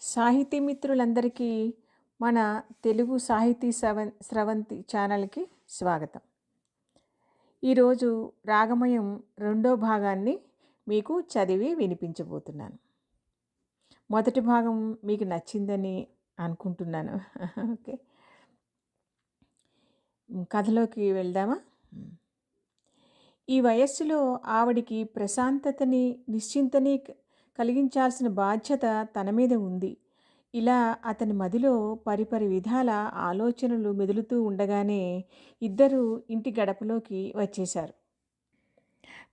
సాహితీ మిత్రులందరికీ మన తెలుగు సాహితీ శ్రవం స్రవంతి ఛానల్కి స్వాగతం. ఈరోజు రాగమయం రెండో భాగాన్ని మీకు చదివి వినిపించబోతున్నాను. మొదటి భాగం మీకు నచ్చిందని అనుకుంటున్నాను. ఓకే. కథలోకి వెళ్దామా? ఈ వయస్సులో ఆవిడికి ప్రశాంతతని నిశ్చింతని కలిగించాల్సిన బాధ్యత తన మీద ఉంది. ఇలా అతని మదిలో పరిపరి విధాల ఆలోచనలు మెదులుతూ ఉండగానే ఇద్దరు ఇంటి గడపలోకి వచ్చేశారు.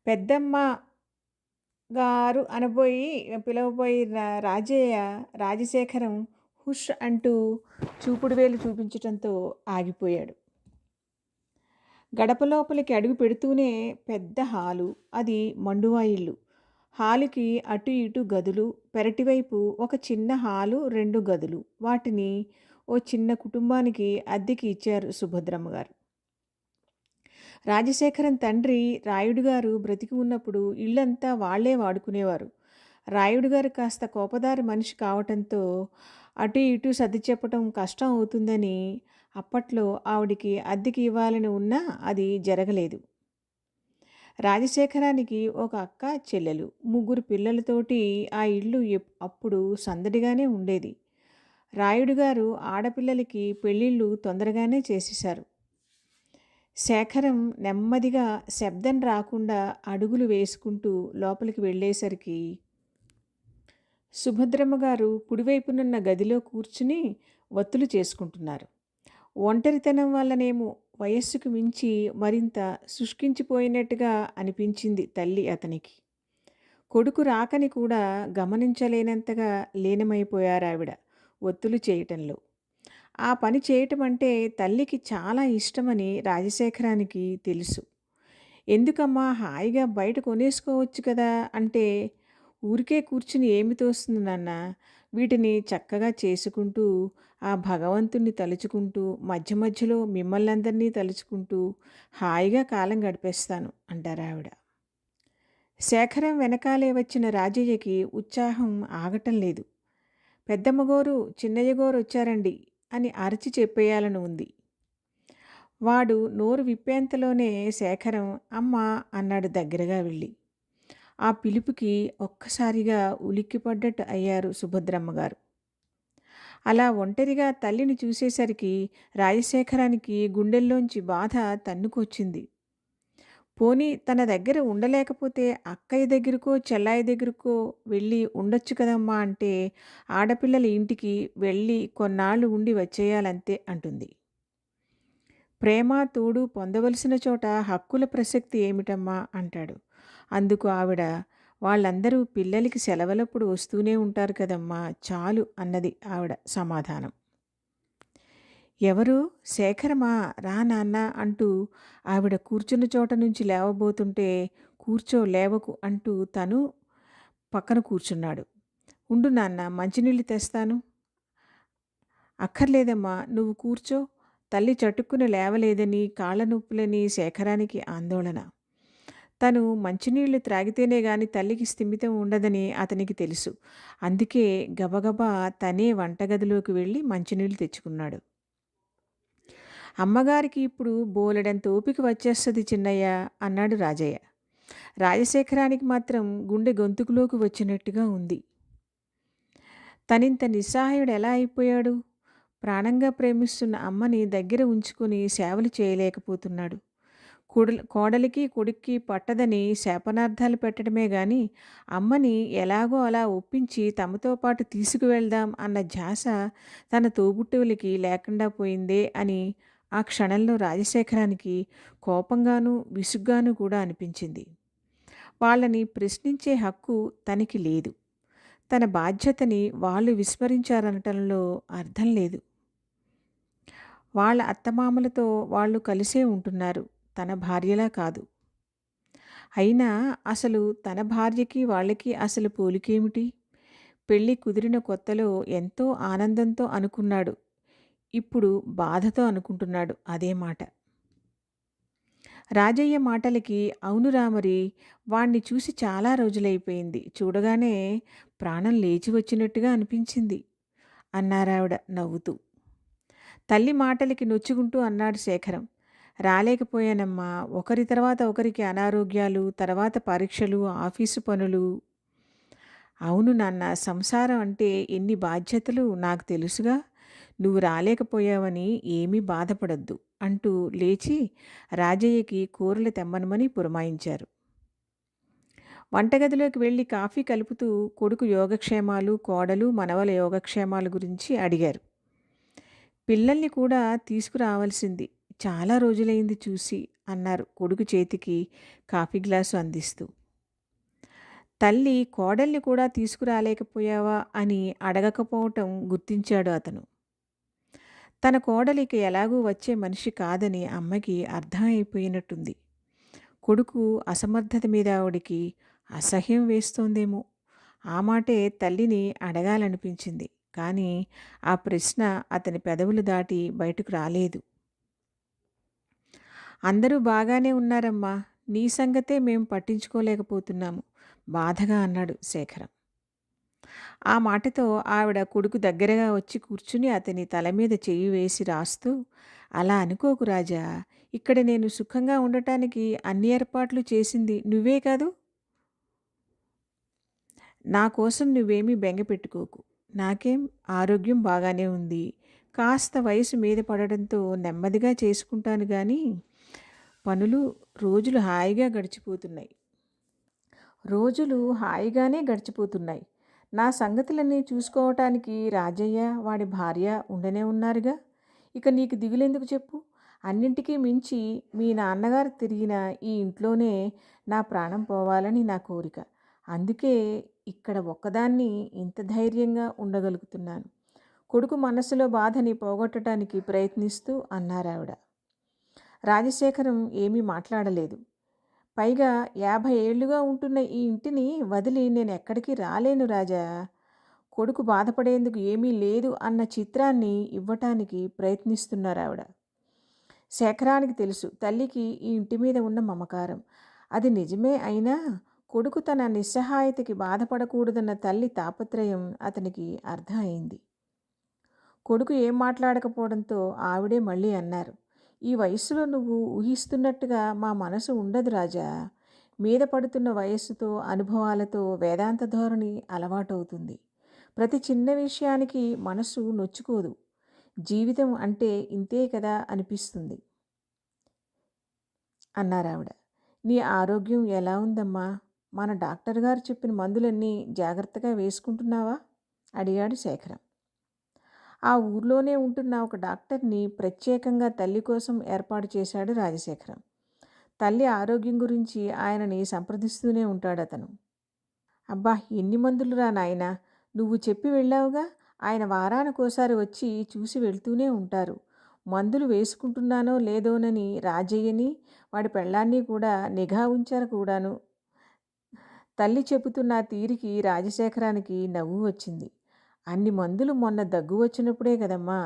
పెద్దమ్మ గారు అనబోయి పిలవబోయి రాజయ్య రాజశేఖరం హుష్ అంటూ చూపుడు వేలు చూపించటంతో ఆగిపోయాడు. గడప లోపలికి అడుగు పెడుతూనే పెద్ద హాలు అది మండువా ఇల్లు. హాలుకి అటు ఇటు గదులు పెరటివైపు ఒక చిన్న హాలు రెండు గదులు. వాటిని ఓ చిన్న కుటుంబానికి అద్దెకి ఇచ్చారు సుభద్రమ్మ గారు. రాజశేఖరన్ తండ్రి రాయుడు గారు బ్రతికి ఉన్నప్పుడు ఇల్లంతా వాళ్ళే వాడుకునేవారు. రాయుడు గారు కాస్త కోపదారి మనిషి కావటంతో అటు ఇటు సర్ది చెప్పటం కష్టం అవుతుందని అప్పట్లో ఆవిడికి అద్దెకి ఇవ్వాలని ఉన్నా అది జరగలేదు. రాజశేఖరానికి ఒక అక్క చెల్లెలు. ముగ్గురు పిల్లలతోటి ఆ ఇల్లు అప్పుడు సందడిగానే ఉండేది. రాయుడు గారు ఆడపిల్లలకి పెళ్ళిళ్ళు తొందరగానే చేసేశారు. శేఖరం నెమ్మదిగా శబ్దం రాకుండా అడుగులు వేసుకుంటూ లోపలికి వెళ్ళేసరికి సుభద్రమ్మ గారు కుడివైపునున్న గదిలో కూర్చుని వత్తులు చేసుకుంటున్నారు. ఒంటరితనం వల్లనేమో వయస్సుకు మించి మరింత శుష్కించిపోయినట్టుగా అనిపించింది తల్లి అతనికి. కొడుకు రాకని కూడా గమనించలేనంతగా లీనమైపోయారావిడ ఒత్తులు చేయటంలో. ఆ పని చేయటం అంటే తల్లికి చాలా ఇష్టమని రాజశేఖరానికి తెలుసు. ఎందుకమ్మా హాయిగా బయట కొనేసుకోవచ్చు కదా అంటే ఊరికే కూర్చుని ఏమి తోస్తుంది నాన్న? వీటిని చక్కగా చేసుకుంటూ ఆ భగవంతుణ్ణి తలుచుకుంటూ మధ్య మధ్యలో మిమ్మల్ని అందరినీ తలుచుకుంటూ హాయిగా కాలం గడిపేస్తాను అంటారు ఆవిడ. శేఖరం వెనకాలే వచ్చిన రాజయ్యకి ఉత్సాహం ఆగటం లేదు. పెద్దమ్మగోరు చిన్నయ్యగోరు వచ్చారండి అని అరచి చెప్పేయాలని ఉంది. వాడు నోరు విప్పేంతలోనే శేఖరం అమ్మ అన్నాడు దగ్గరగా వెళ్ళి. ఆ పిలుపుకి ఒక్కసారిగా ఉలిక్కిపడ్డట్టు అయ్యారు సుభద్రమ్మ గారు. అలా ఒంటరిగా తల్లిని చూసేసరికి రాజశేఖరానికి గుండెల్లోంచి బాధ తన్నుకొచ్చింది. పోనీ తన దగ్గర ఉండలేకపోతే అక్కయ్య దగ్గరకో చెల్లాయి దగ్గరకో వెళ్ళి ఉండొచ్చు కదమ్మా అంటే ఆడపిల్లల ఇంటికి వెళ్ళి కొన్నాళ్ళు ఉండి వచ్చేయాలంతే అంటుంది. ప్రేమ తోడు పొందవలసిన చోట హక్కుల ప్రసక్తి ఏమిటమ్మా అంటాడు. అందుకు ఆవిడ వాళ్ళందరూ పిల్లలకి సెలవులప్పుడు వస్తూనే ఉంటారు కదమ్మా చాలు అన్నది ఆవిడ సమాధానం. ఎవరు? శేఖరమా? రా నాన్న అంటూ ఆవిడ కూర్చున్న చోట నుంచి లేవబోతుంటే కూర్చో లేవకు అంటూ తను పక్కన కూర్చున్నాడు. ఉండు నాన్న మంచినీళ్ళు తెస్తాను. అక్కర్లేదమ్మా నువ్వు కూర్చో. తల్లి చటుక్కున లేవలేదని కాళ్ళ నొప్పులని శేఖరానికి ఆందోళన. తను మంచినీళ్ళు త్రాగితేనే గాని తల్లికి స్థిమితం ఉండదని అతనికి తెలుసు. అందుకే గబగబా తనే వంటగదిలోకి వెళ్ళి మంచినీళ్ళు తెచ్చుకున్నాడు. అమ్మగారికి ఇప్పుడు బోలెడంత ఓపిక వచ్చేస్తుంది చిన్నయ్య అన్నాడు రాజయ్య. రాజశేఖరానికి మాత్రం గుండె గొంతుకులోకి వచ్చినట్టుగా ఉంది. తనింత నిస్సహాయుడు ఎలా అయిపోయాడు? ప్రాణంగా ప్రేమిస్తున్న అమ్మని దగ్గర ఉంచుకొని సేవలు చేయలేకపోతున్నాడు. కుడ కోడలికి కొడుక్కి పట్టదని శాపనార్థాలు పెట్టడమే గాని అమ్మని ఎలాగో అలా ఒప్పించి తమతో పాటు తీసుకువెళ్దాం అన్న ధ్యాస తన తోబుట్టువులకి లేకుండా పోయిందే అని ఆ క్షణంలో రాజశేఖరానికి కోపంగాను విసుగ్గాను కూడా అనిపించింది. వాళ్ళని ప్రశ్నించే హక్కు తనకి లేదు. తన బాధ్యతని వాళ్ళు విస్మరించారనటంలో అర్థం లేదు. వాళ్ళ అత్తమామలతో వాళ్ళు కలిసే ఉంటున్నారు. తన భార్యలా కాదు. అయినా అసలు తన భార్యకి వాళ్ళకి అసలు పోలికేమిటి? పెళ్ళి కుదిరిన కొత్తలో ఎంతో ఆనందంతో అనుకున్నాడు. ఇప్పుడు బాధతో అనుకుంటున్నాడు అదే మాట. రాజయ్య మాటలకి అవును రామరి వాణ్ణి చూసి చాలా రోజులైపోయింది. చూడగానే ప్రాణం లేచి వచ్చినట్టుగా అనిపించింది అన్నారావిడ నవ్వుతూ. తల్లి మాటలకి నొచ్చుకుంటూ అన్నాడు శేఖరం. రాలేకపోయానమ్మా. ఒకరి తర్వాత ఒకరికి అనారోగ్యాలు, తర్వాత పరీక్షలు, ఆఫీసు పనులు. అవును నాన్న సంసారం అంటే ఎన్ని బాధ్యతలు నాకు తెలుసుగా. నువ్వు రాలేకపోయావని ఏమీ బాధపడద్దు అంటూ లేచి రాజయ్యకి కూరలు తెమ్మనమని పురమాయించారు. వంటగదిలోకి వెళ్ళి కాఫీ కలుపుతూ కొడుకు యోగక్షేమాలు, కోడలు, మనవల యోగక్షేమాల గురించి అడిగారు. పిల్లల్ని కూడా తీసుకురావాల్సింది. చాలా రోజులైంది చూసి అన్నారు కొడుకు చేతికి కాఫీ గ్లాసు అందిస్తూ. తల్లి కోడల్ని కూడా తీసుకురాలేకపోయావా అని అడగకపోవటం గుర్తించాడు అతను. తన కోడలికి ఎలాగూ వచ్చే మనిషి కాదని అమ్మకి అర్థమైపోయినట్టుంది. కొడుకు అసమర్థత మీద ఆవిడికి అసహ్యం వేస్తోందేమో. ఆ మాటే తల్లిని అడగాలనిపించింది. కానీ ఆ ప్రశ్న అతని పెదవులు దాటి బయటకు రాలేదు. అందరూ బాగానే ఉన్నారమ్మా. నీ సంగతే మేం పట్టించుకోలేకపోతున్నాము బాధగా అన్నాడు శేఖరం. ఆ మాటతో ఆవిడ కొడుకు దగ్గరగా వచ్చి కూర్చుని అతని తల మీద చెయ్యి వేసి రాస్తూ అలా అనుకోకు రాజా. ఇక్కడ నేను సుఖంగా ఉండటానికి అన్ని ఏర్పాట్లు చేసింది నువ్వే కాదు. నా కోసం నువ్వేమీ బెంగ పెట్టుకోకు. నాకేం ఆరోగ్యం బాగానే ఉంది. కాస్త వయసు మీద పడడంతో నెమ్మదిగా చేసుకుంటాను కానీ పనులు రోజులు హాయిగా గడిచిపోతున్నాయి. రోజులు హాయిగానే గడిచిపోతున్నాయి. నా సంగతులన్నీ చూసుకోవటానికి రాజయ్య, వాడి భార్య ఉండనే ఉన్నారుగా. ఇక నీకు దిగులెందుకు చెప్పు. అన్నింటికీ మించి మీ నాన్నగారు తిరిగిన ఈ ఇంట్లోనే నా ప్రాణం పోవాలని నా కోరిక. అందుకే ఇక్కడ ఒక్కదాన్ని ఇంత ధైర్యంగా ఉండగలుగుతున్నాను. కొడుకు మనసులో బాధని పోగొట్టడానికి ప్రయత్నిస్తూ అన్నారావిడ. రాజశేఖరం ఏమీ మాట్లాడలేదు. పైగా యాభై ఏళ్ళుగా ఉంటున్న ఈ ఇంటిని వదిలి నేను ఎక్కడికి రాలేను రాజా. కొడుకు బాధపడేందుకు ఏమీ లేదు అన్న చిత్రాన్ని ఇవ్వటానికి ప్రయత్నిస్తున్నారావిడ. శేఖరానికి తెలుసు తల్లికి ఈ ఇంటి మీద ఉన్న మమకారం. అది నిజమే అయినా కొడుకు తన నిస్సహాయతకి బాధపడకూడదన్న తల్లి తాపత్రయం అతనికి అర్థం అయింది. కొడుకు ఏం మాట్లాడకపోవడంతో ఆవిడే మళ్ళీ అన్నారు. ఈ వయస్సులో నువ్వు ఊహిస్తున్నట్టుగా మా మనసు ఉండదు రాజా. మీద పడుతున్న వయస్సుతో, అనుభవాలతో వేదాంత ధోరణి అలవాటవుతుంది. ప్రతి చిన్న విషయానికి మనసు నొచ్చుకోదు. జీవితం అంటే ఇంతే కదా అనిపిస్తుంది అన్నారావిడ. నీ ఆరోగ్యం ఎలా ఉందమ్మా? మన డాక్టర్ గారు చెప్పిన మందులన్నీ జాగ్రత్తగా వేసుకుంటున్నావా? అడిగాడు శేఖరం. ఆ ఊర్లోనే ఉంటున్న ఒక డాక్టర్ని ప్రత్యేకంగా తల్లి కోసం ఏర్పాటు చేశాడు రాజశేఖరం. తల్లి ఆరోగ్యం గురించి ఆయనని సంప్రదిస్తూనే ఉంటాడు అతను అబ్బా ఎన్ని మందులురా నాయనా. నువ్వు చెప్పి వెళ్ళావుగా. ఆయన వారానికోసారి వచ్చి చూసి వెళ్తూనే ఉంటారు. మందులు వేసుకుంటున్నానో లేదోనని రాజయ్యని, వాడి పెళ్ళాన్ని కూడా నిఘా ఉంచారు కూడాను. తల్లి చెబుతున్న తీరికి రాజశేఖరానికి నవ్వు వచ్చింది. అన్ని మందులు మొన్న దగ్గు వచ్చినప్పుడే కదమ్మా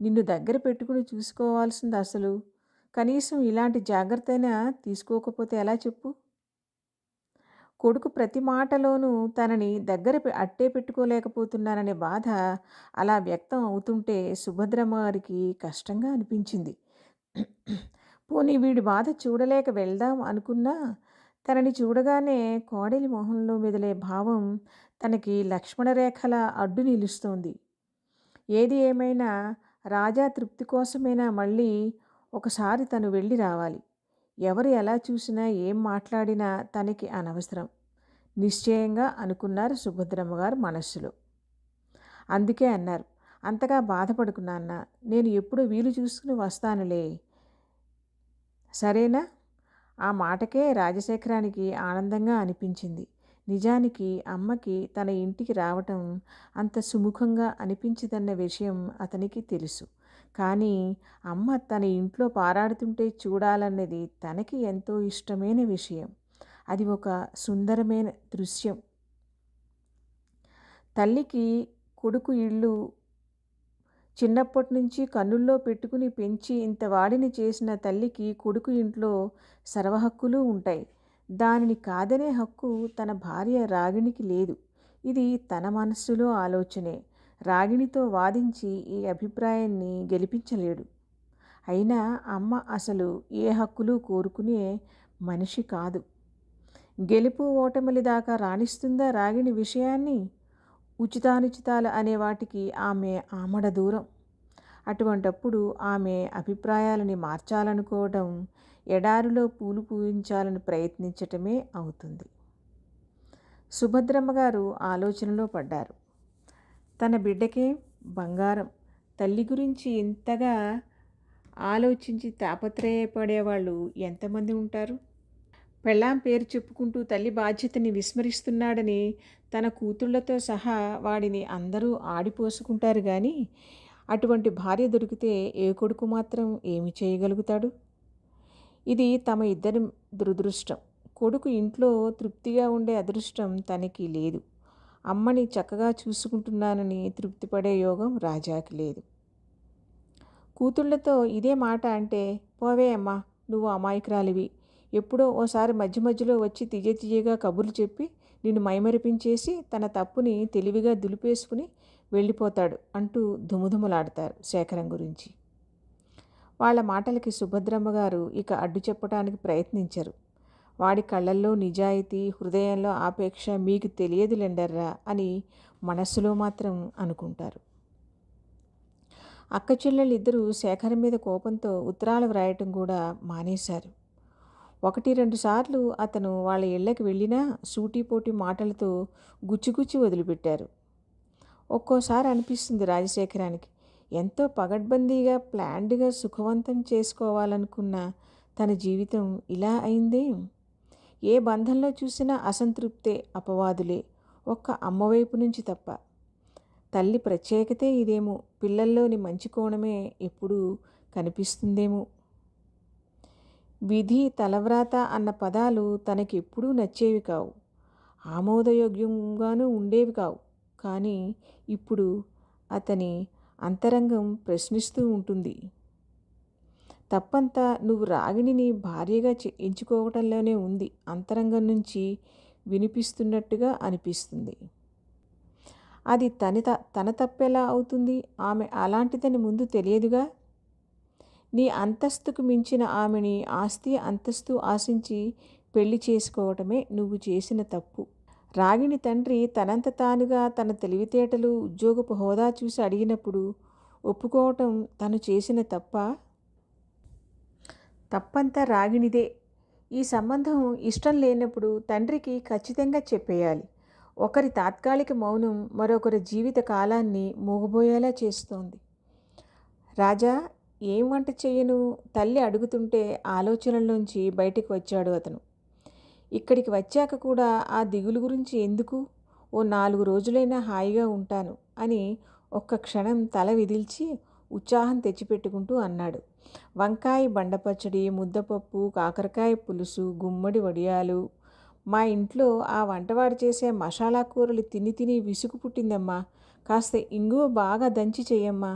నిన్ను దగ్గర పెట్టుకుని చూసుకోవాల్సింది అసలు. కనీసం ఇలాంటి జాగ్రత్తైనా తీసుకోకపోతే ఎలా చెప్పు? కొడుకు ప్రతి మాటలోనూ తనని దగ్గర అట్టే పెట్టుకోలేకపోతున్నాననే బాధ అలా వ్యక్తం అవుతుంటే సుభద్రమ్మ గారికి కష్టంగా అనిపించింది. పోనీ వీడి బాధ చూడలేక వెళ్దాం అనుకున్నా తనని చూడగానే కోడలి మొహంలో మెదిలే భావం తనకి లక్ష్మణరేఖల అడ్డు నిలుస్తోంది. ఏది ఏమైనా రాజా తృప్తి కోసమైనా మళ్ళీ ఒకసారి తను వెళ్ళి రావాలి. ఎవరు ఎలా చూసినా ఏం మాట్లాడినా తనకి అనవసరం. నిశ్చయంగా అనుకున్నారు సుభద్రమ్మ గారు మనస్సులో. అందుకే అన్నారు. అంతగా బాధపడుకున్నాన్న నేను ఎప్పుడు వీలు చూసుకుని వస్తానులే. సరేనా? ఆ మాటకే రాజశేఖరానికి ఆనందంగా అనిపించింది. నిజానికి అమ్మకి తన ఇంటికి రావటం అంత సుముఖంగా అనిపించదన్న విషయం అతనికి తెలుసు. కానీ అమ్మ తన ఇంట్లో పారాడుతుంటే చూడాలన్నది తనకి ఎంతో ఇష్టమైన విషయం. అది ఒక సుందరమైన దృశ్యం. తల్లికి కొడుకు ఇళ్ళు చిన్నప్పటి నుంచి కన్నుల్లో పెట్టుకుని పెంచి ఇంత వాడిని చేసిన తల్లికి కొడుకు ఇంట్లో సర్వహక్కులు ఉంటాయి. దానిని కాదనే హక్కు తన భార్య రాగిణికి లేదు. ఇది తన మనస్సులో ఆలోచనే. రాగిణితో వాదించి ఈ అభిప్రాయాన్ని గెలిపించలేడు అయినా అమ్మ అసలు ఏ హక్కులు కోరుకునే మనిషి కాదు గెలుపు ఓటమిల దాకా రాణిస్తుందా రాగిణి విషయాన్ని ఉచితానుచితాలు అనే వాటికి ఆమె ఆమడ దూరం అటువంటప్పుడు ఆమె అభిప్రాయాలని మార్చాలనుకోవడం ఎడారిలో పూలు పూయించాలని ప్రయత్నించటమే అవుతుంది. సుభద్రమ్మ గారు ఆలోచనలో పడ్డారు. తన బిడ్డకే బంగారం తల్లి గురించి ఇంతగా ఆలోచించి తాపత్రయపడేవాళ్ళు ఎంతమంది ఉంటారు? పెళ్ళాం పేరు చెప్పుకుంటూ తల్లి బాధ్యతని విస్మరిస్తున్నాడని తన కూతుళ్ళతో సహా వాడిని అందరూ ఆడిపోసుకుంటారు కానీ అటువంటి భార్య దొరికితే ఏ కొడుకు మాత్రం ఏమి చేయగలుగుతాడు? ఇది తమ ఇద్దరి దురదృష్టం. కొడుకు ఇంట్లో తృప్తిగా ఉండే అదృష్టం తనకి లేదు. అమ్మని చక్కగా చూసుకుంటున్నానని తృప్తిపడే యోగం రాజాకి లేదు. కూతుళ్ళతో ఇదే మాట అంటే పోవే అమ్మా నువ్వు అమాయకురాలివి. ఎప్పుడో ఓసారి మధ్య మధ్యలో వచ్చి తియ్య తియ్యగా కబుర్లు చెప్పి నిన్ను మైమరిపించేసి తన తప్పుని తెలివిగా దులిపేసుకుని వెళ్ళిపోతాడు అంటూ దుముదుములాడతారు శేఖరం గురించి. వాళ్ళ మాటలకి సుభద్రమ్మ గారు ఇక అడ్డు చెప్పడానికి ప్రయత్నించరు. వాడి కళ్ళల్లో నిజాయితీ హృదయంలో ఆపేక్ష మీకు తెలియదు లెండర్రా అని మనస్సులో మాత్రం అనుకుంటారు. అక్క చెల్లెళ్ళిద్దరూ శేఖరం మీద కోపంతో ఉత్తరాలు వ్రాయటం కూడా మానేశారు. ఒకటి రెండు సార్లు అతను వాళ్ళ ఇళ్ళకి వెళ్ళినా సూటిపోటి మాటలతో గుచ్చిగుచ్చి వదిలిపెట్టారు. ఒక్కోసారి అనిపిస్తుంది రాజశేఖరానికి. ఎంతో పగడ్బందీగా ప్లాన్డ్గా సుఖవంతం చేసుకోవాలనుకున్న తన జీవితం ఇలా అయిందే? ఏ బంధంలో చూసినా అసంతృప్తే అపవాదులే. ఒక్క అమ్మవైపు నుంచి తప్ప. తల్లి ప్రత్యేకతే ఇదేమో. పిల్లల్లోని మంచి కోణమే ఎప్పుడూ కనిపిస్తుందేమో. విధి తలవ్రాత అన్న పదాలు తనకెప్పుడూ నచ్చేవి కావు. ఆమోదయోగ్యంగానూ ఉండేవి కావు. కానీ ఇప్పుడు అతని అంతరంగం ప్రశ్నిస్తూ ఉంటుంది. తప్పంతా నువ్వు రాగిణిని భార్యగా ఎంచుకోవటంలోనే ఉంది. అంతరంగం నుంచి వినిపిస్తున్నట్టుగా అనిపిస్తుంది. అది తన తన తప్పెలా అవుతుంది? ఆమె అలాంటిదని ముందు తెలియదుగా? నీ అంతస్తుకు మించిన ఆమెని ఆస్తి అంతస్తు ఆశించి పెళ్ళి చేసుకోవటమే నువ్వు చేసిన తప్పు. రాగిణి తండ్రి తనంత తానుగా తన తెలివితేటలు ఉద్యోగపు హోదా చూసి అడిగినప్పుడు ఒప్పుకోవటం తను చేసిన తప్ప? తప్పంతా రాగిణిదే. ఈ సంబంధం ఇష్టం లేనప్పుడు తండ్రికి ఖచ్చితంగా చెప్పేయాలి. ఒకరి తాత్కాలిక మౌనం మరొకరి జీవిత కాలాన్ని మూగబోయేలా చేస్తోంది. రాజా ఏం వంట చేయను? తల్లి అడుగుతుంటే ఆలోచనల్లోంచి బయటికి వచ్చాడు అతను. ఇక్కడికి వచ్చాక కూడా ఆ దిగులు గురించి ఎందుకు? ఓ నాలుగు రోజులైనా హాయిగా ఉంటాను అని ఒక్క క్షణం తల విదిల్చి ఉత్సాహం తెచ్చిపెట్టుకుంటూ అన్నాడు. వంకాయ బండపచ్చడి ముద్దపప్పు కాకరకాయ పులుసు గుమ్మడి వడియాలు. మా ఇంట్లో ఆ వంటవాడు చేసే మసాలా కూరలు తిని తిని విసుగు పుట్టిందమ్మా. కాస్త ఇంగువ బాగా దంచి చెయ్యమ్మా.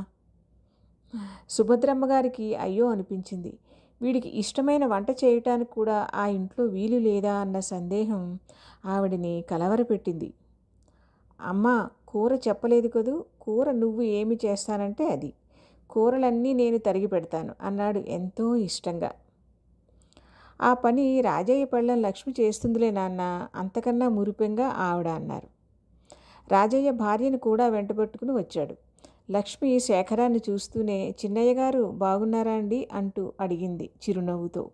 సుభద్రమ్మ గారికి అయ్యో అనిపించింది. వీడికి ఇష్టమైన వంట చేయటానికి కూడా ఆ ఇంట్లో వీలు లేదా అన్న సందేహం ఆవిడని కలవరపెట్టింది. అమ్మ కూర చెప్పలేదు కదూ? కూర నువ్వు ఏమి చేస్తానంటే అది. కూరలన్నీ నేను తరిగి పెడతాను అన్నాడు ఎంతో ఇష్టంగా. ఆ పని రాజయ్య పళ్ళం లక్ష్మి చేస్తుందిలే నాన్న అంతకన్నా మురిపెంగా ఆవిడ అన్నారు. రాజయ్య భార్యను కూడా వెంటబెట్టుకుని వచ్చాడు. లక్ష్మి శేఖరాన్ని చూస్తూనే చిన్నయ్య గారు బాగున్నారా అండి? అంటూ అడిగింది చిరునవ్వుతో.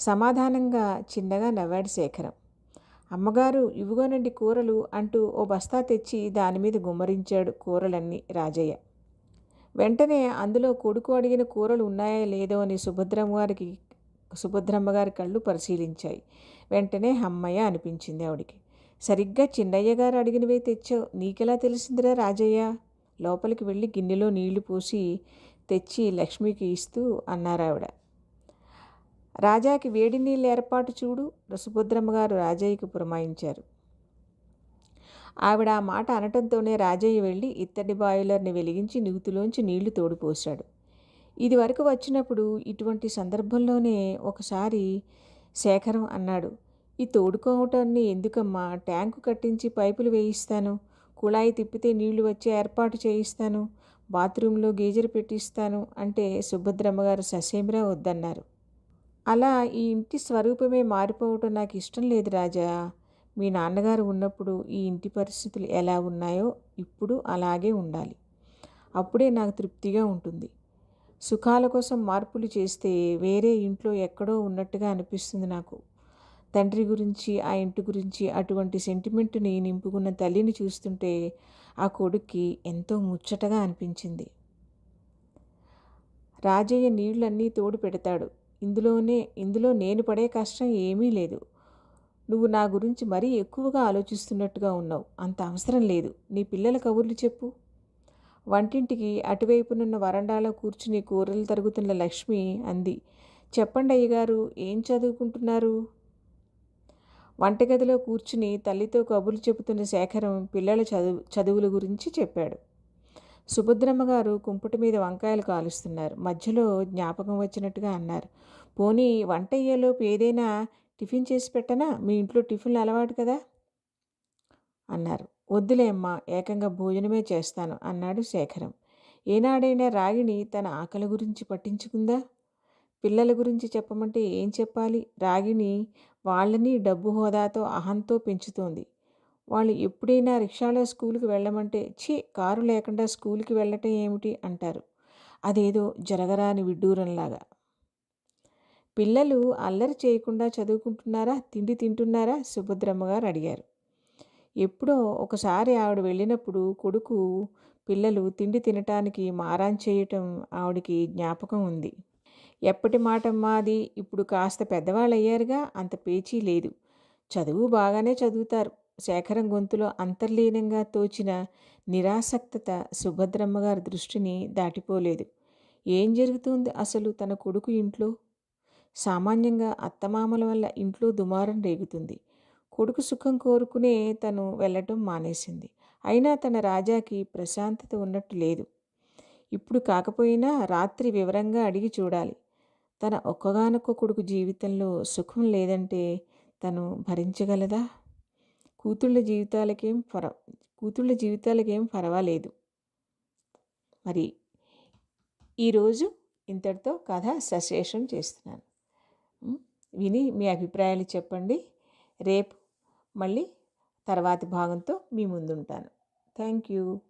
సమాధానంగా చిన్నగా నవ్వాడు శేఖరం. అమ్మగారు ఇవిగోనండి కూరలు అంటూ ఓ బస్తా తెచ్చి దాని మీద గుమ్మరించాడు కూరలన్నీ రాజయ్య. వెంటనే అందులో కొడుకు అడిగిన కూరలు ఉన్నాయా లేదో అని సుభద్రమ్మ గారికి సుభద్రమ్మ గారి కళ్ళు పరిశీలించాయి. వెంటనే అమ్మయ్య అనిపించింది ఆవిడికి. సరిగ్గా చిన్నయ్య గారు అడిగినవే తెచ్చావు నీకెలా తెలిసిందిరా రాజయ్య? లోపలికి వెళ్ళి గిన్నెలో నీళ్ళు పోసి తెచ్చి లక్ష్మికి ఇస్తూ అన్నారావిడ. రాజాకి వేడి నీళ్ళు ఏర్పాటు చూడు సుభద్రమ్మ గారు రాజయ్యకు పురమాయించారు. ఆవిడ ఆ మాట అనటంతోనే రాజయ్య వెళ్ళి ఇత్తడి బాయిలర్ని వెలిగించి నూతిలోంచి నీళ్ళు తోడిపోశాడు. ఇది వరకు వచ్చినప్పుడు ఇటువంటి సందర్భంలోనే ఒకసారి శేఖరం అన్నాడు ఈ తోడుకోవటాన్ని ఎందుకమ్మా? ట్యాంకు కట్టించి పైపులు వేయిస్తాను. కుళాయి తిప్పితే నీళ్ళు వచ్చే ఏర్పాటు చేయిస్తాను. బాత్రూంలో గీజర్ పెట్టిస్తాను అంటే సుభద్రమ్మ గారు ససేమిరా వద్దన్నారు. అలా ఈ ఇంటి స్వరూపమే మారిపోవటం నాకు ఇష్టం లేదు రాజా. మీ నాన్నగారు ఉన్నప్పుడు ఈ ఇంటి పరిస్థితులు ఎలా ఉన్నాయో ఇప్పుడు అలాగే ఉండాలి. అప్పుడే నాకు తృప్తిగా ఉంటుంది. సుఖాల కోసం మార్పులు చేస్తే వేరే ఇంట్లో ఎక్కడో ఉన్నట్టుగా అనిపిస్తుంది నాకు. తండ్రి గురించి ఆ ఇంటి గురించి అటువంటి సెంటిమెంట్ని నింపుకున్న తల్లిని చూస్తుంటే ఆ కొడుక్కి ఎంతో ముచ్చటగా అనిపించింది. రాజయ్య నీళ్ళన్నీ తోడు పెడతాడు. ఇందులోనే ఇందులో నేను పడే కష్టం ఏమీ లేదు. నువ్వు నా గురించి మరీ ఎక్కువగా ఆలోచిస్తున్నట్టుగా ఉన్నావు. అంత అవసరం లేదు. నీ పిల్లల కబుర్లు చెప్పు. వంటింటికి అటువైపునున్న వరండాలో కూర్చుని కూరలు తరుగుతున్న లక్ష్మి అంది. చెప్పండి అయ్యగారు ఏం చదువుకుంటున్నారు? వంటగదిలో కూర్చుని తల్లితో కబుర్లు చెబుతున్న శేఖరం పిల్లల చదువు చదువుల గురించి చెప్పాడు. సుభద్రమ్మ గారు కుంపటి మీద వంకాయలు కాలుస్తున్నారు. మధ్యలో జ్ఞాపకం వచ్చినట్టుగా అన్నారు. పోనీ వంట అయ్యేలోపు ఏదైనా టిఫిన్ చేసి పెట్టనా? మీ ఇంట్లో టిఫిన్లు అలవాటు కదా? అన్నారు. వద్దులే అమ్మా ఏకంగా భోజనమే చేస్తాను అన్నాడు శేఖరం. ఏనాడైనా రాగిణి తన ఆకలి గురించి పట్టించుకుందా? పిల్లల గురించి చెప్పమంటే ఏం చెప్పాలి? రాగిణి వాళ్ళని డబ్బు హోదాతో అహంతో పెంచుతోంది. వాళ్ళు ఎప్పుడైనా రిక్షాలో స్కూల్కి వెళ్ళమంటే ఛీ కారు లేకుండా స్కూల్కి వెళ్ళటం ఏమిటి? అంటారు. అదేదో జరగరాని విడ్డూరంలాగా. పిల్లలు అల్లరి చేయకుండా చదువుకుంటున్నారా? తిండి తింటున్నారా? సుభద్రమ్మ గారు అడిగారు. ఎప్పుడో ఒకసారి ఆవిడ వెళ్ళినప్పుడు కొడుకు పిల్లలు తిండి తినటానికి మారాన్ చేయటం ఆవిడికి జ్ఞాపకం ఉంది. ఎప్పటి మాట మాది ఇప్పుడు కాస్త పెద్దవాళ్ళు అయ్యారుగా అంత పేచీ లేదు. చదువు బాగానే చదువుతారు. శేఖరం గొంతులో అంతర్లీనంగా తోచిన నిరాసక్తత సుభద్రమ్మ గారి దృష్టిని దాటిపోలేదు. ఏం జరుగుతుంది అసలు తన కొడుకు ఇంట్లో? సామాన్యంగా అత్తమామల వల్ల ఇంట్లో దుమారం రేగుతుంది. కొడుకు సుఖం కోరుకునే తను వెళ్ళటం మానేసింది. అయినా తన రాజాకి ప్రశాంతత ఉన్నట్టు లేదు. ఇప్పుడు కాకపోయినా రాత్రి వివరంగా అడిగి చూడాలి. తన ఒక్కగానొక్క కొడుకు జీవితంలో సుఖం లేదంటే తను భరించగలదా? కూతుళ్ళ జీవితాలకేం పర కూతుళ్ళ జీవితాలకేం పర్వాలేదు. మరి ఈరోజు ఇంతటితో కథ సశేషం చేస్తున్నాను. విని మీ అభిప్రాయాలు చెప్పండి. రేపు మళ్ళీ తర్వాతి భాగంతో మీ ముందుంటాను. Thank you